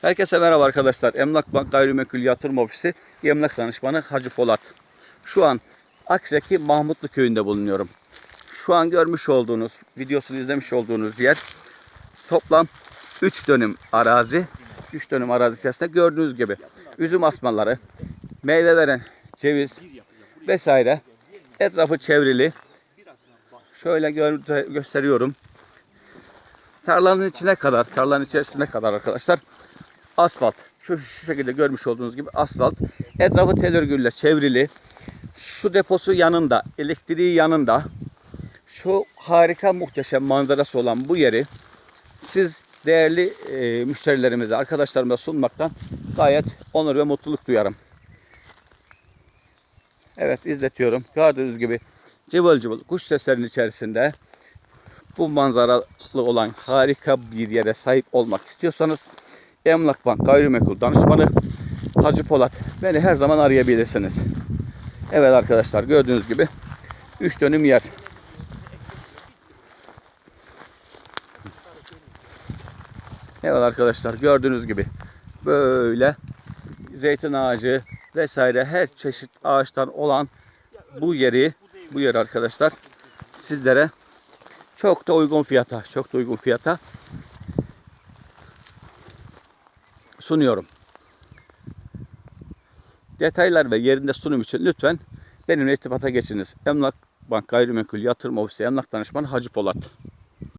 Herkese merhaba arkadaşlar. Emlak Bank Gayrimenkul Yatırım Ofisi Emlak Danışmanı Hacı Polat. Şu an Akseki Mahmutlu Köyü'nde bulunuyorum. Şu an görmüş olduğunuz, videosunu izlemiş olduğunuz yer toplam 3 dönüm arazi. 3 dönüm arazi içerisinde gördüğünüz gibi üzüm asmaları, meyve veren ceviz vesaire etrafı çevrili. Şöyle gö- gösteriyorum. Tarlanın içine kadar, tarlanın içerisine kadar arkadaşlar asfalt. Şu, şu şekilde görmüş olduğunuz gibi asfalt. Etrafı tel örgüyle çevrili. Su deposu yanında, elektriği yanında. Şu harika muhteşem manzarası olan bu yeri siz değerli e, müşterilerimize, arkadaşlarıma sunmaktan gayet onur ve mutluluk duyarım. Evet izletiyorum. Gördüğünüz gibi cıvıl cıvıl kuş seslerinin içerisinde bu manzaralı olan harika bir yere sahip olmak istiyorsanız Emlak Bank Gayrimenkul Danışmanı Hacı Polat beni her zaman arayabilirsiniz. Evet arkadaşlar gördüğünüz gibi 3 dönüm yer. Evet arkadaşlar gördüğünüz gibi böyle zeytin ağacı vesaire her çeşit ağaçtan olan bu yeri bu yer arkadaşlar sizlere çok da uygun fiyata çok da uygun fiyata sunuyorum. Detaylar ve yerinde sunum için lütfen benimle irtibata geçiniz. Emlak Bank Gayrimenkul Yatırım Ofisi Emlak Danışmanı Hacı Polat.